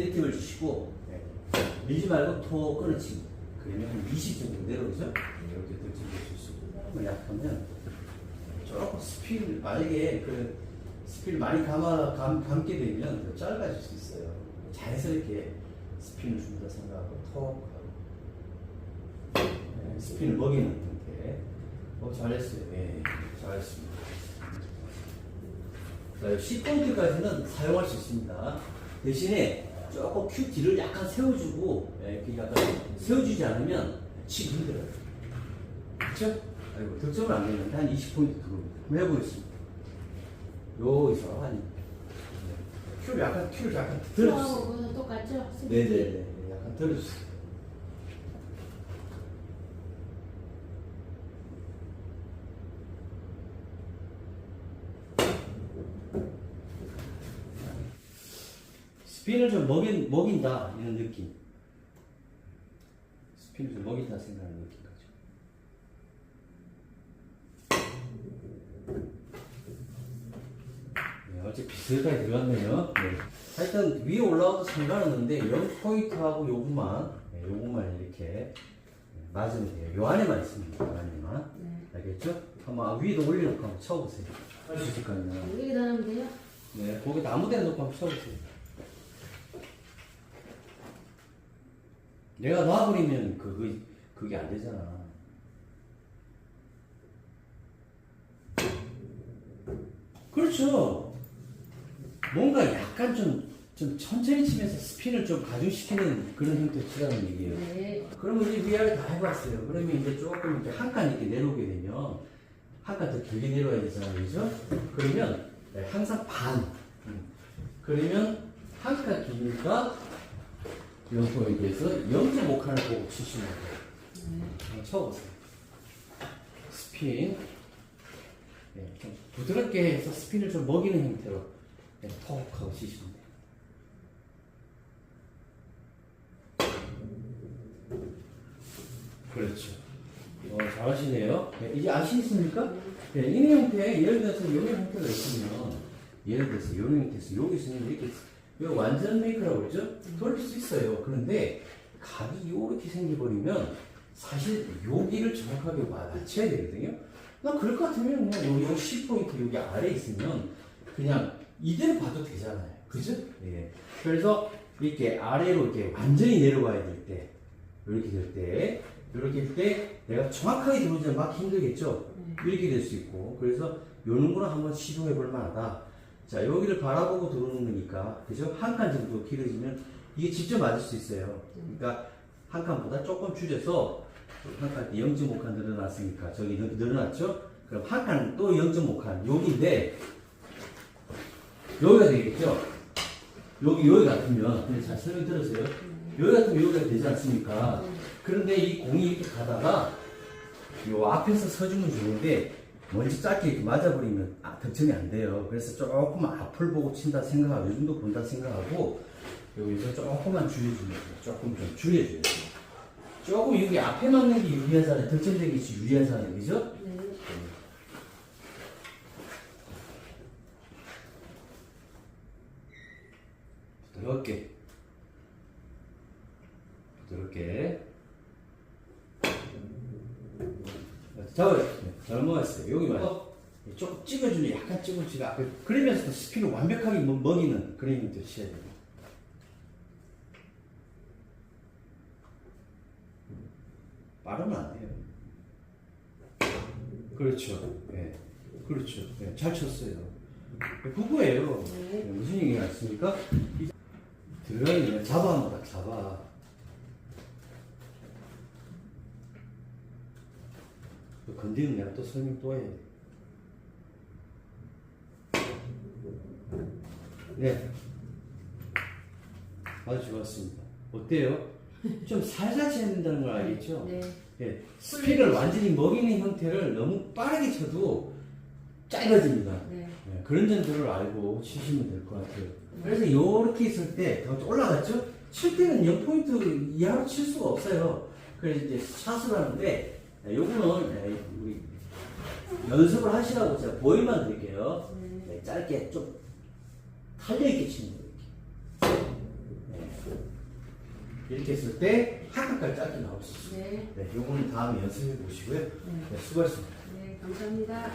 힘을 주시고 네. 밀지 말고 톡 끊어치고 그러면 한 20 정도 내려오죠? 네, 이렇게 던져줄 수 있고 약하면 조금 스피드 만약에 그 스피드 많이 감아, 감, 감게 되면 더 짧아질 수 있어요. 자연스럽게 스핀을 준다 생각하고 톡 하고 네, 스핀을 먹이는 상태. 어, 잘했어요. 네, 잘했습니다. 자, 10포인트까지는 사용할 수 있습니다. 대신에 조금 큐 뒤를 약간 세워주고, 예, 이렇게 약간 세워주지 않으면 치기 힘들어요. 그쵸? 아이고, 득점을 안 되는데 한 20포인트 들어옵니다. 한번 해보겠습니다. 여기서 한, 네. 큐를 약간, 큐를 약간 들어주세요. 프로하고는 똑같죠? 네네네. 약간 들어주세요. 스핀을 좀 먹인, 먹인다 이런 느낌. 스핀을 좀 먹인다 생각하는 느낌 가죠. 네, 어째 비슷하게 들어갔네요. 네. 하여튼 위에 올라와도 상관없는데 0포인트하고 요것만 네, 요것만 이렇게 네, 맞으면 돼요. 요 안에만 있습니다. 요 안에만. 네. 알겠죠? 한번 아, 위에도 올려놓고 한번 쳐보세요. 할수 있을까요? 여기다 하면 돼요? 네, 거기 아무 데나 놓고 한번 쳐보세요. 내가 놔버리면 그게, 그게 안 되잖아. 그렇죠. 뭔가 약간 좀, 좀 천천히 치면서 스핀을 좀 가중시키는 그런 형태로 치라는 얘기예요. 네. 그러면 이제 위아래 다 해봤어요. 그러면 이제 조금 이렇게 한 칸 이렇게 내려오게 되면 한 칸 더 길게 내려와야 되잖아요. 그죠? 그러면 네, 항상 반. 음. 그러면 한칸 기니까 0포인트에서 0.5칸을 보고 치시면 돼요. 네. 한번 쳐보세요. 스핀. 네, 좀 부드럽게 해서 스핀을 좀 먹이는 형태로 네, 톡 하고 치시면 돼요. 그렇죠. 어, 잘하시네요. 네, 이제 아시겠습니까? 네, 이런 형태, 예를 들어서 이런 형태가 있으면, 예를 들어서 이런 형태에서 여기 있으면 이렇게, 이거 완전 메이크라고 그러죠? 돌릴 수 있어요. 그런데 각이 이렇게 생겨버리면 사실 여기를 정확하게 맞춰야 되거든요. 나 그럴 것 같으면 그냥 여기 10포인트 여기 아래 있으면 그냥 이대로 봐도 되잖아요. 그죠? 예. 그래서 이렇게 아래로 이렇게 완전히 내려와야 될 때, 이렇게 될 때, 이렇게 될 때 내가 정확하게 들어오지 막 힘들겠죠? 이렇게 될 수 있고. 그래서 요런 거는 한번 시도해 볼 만하다. 자, 여기를 바라보고 들어오는 거니까, 그죠? 한 칸 정도 길어지면 이게 직접 맞을 수 있어요. 그러니까 한 칸보다 조금 줄여서 한 칸 0.5칸 늘어났으니까 저기 늘- 늘어났죠? 그럼 한 칸 또 0.5칸 여기인데 여기가 되겠죠? 여기 여기 같으면 근데 잘 설명 들으세요. 여기 같으면 여기가 되지 않습니까? 그런데 이 공이 이렇게 가다가 요 앞에서 서주면 좋은데 먼지 짧게 이렇게 맞아버리면 아, 득점이 안 돼요. 그래서 조금 앞을 보고 친다 생각하고 요 정도 본다 생각하고 여기서 조금만 줄여주면 돼요. 조금 좀 줄여줘야 돼요. 조금 여기 앞에 맞는 게 유리하잖아요. 득점되기 유리하잖아요. 그죠? 네. 부드럽게 부드럽게 잡아요 넘어갔어요. 여기 말이요 조금 찍어주는 약간 찍어주가 앞에 그러면서도 스피를 완벽하게 먹- 먹이는 그런 힘도 쳐야 돼요. 빠르면 안 돼요. 그렇죠. 예. 그렇죠. 예, 잘 쳤어요. 부부예요. 네. 네, 무슨 얘기가 있습니까? 들어가면 잡아 한번 딱 잡아. 건드리면 내가 또 설명 또 해. 네. 아주 좋았습니다. 어때요? 좀 살살 쳐야 된다는 걸 알겠죠? 네. 예, 스피를 완전히 먹이는 형태를 너무 빠르게 쳐도 짧아집니다. 네. 네, 그런 점들을 알고 치시면 될 것 같아요. 그래서 이렇게 있을 때더 올라갔죠? 칠 때는 0포인트 이하로 칠 수가 없어요. 그래서 이제 샷을 하는데 네, 요거는 네, 우리 연습을 하시라고 제가 보이만 드릴게요. 네. 네, 짧게 좀 탄력 있게 치는 거예요. 이렇게. 네, 이렇게 했을 때 한칸까지 짧게 나올 수 있어요. 네. 네, 요거는 다음에 연습해 보시고요. 네. 네, 수고하셨습니다. 네, 감사합니다.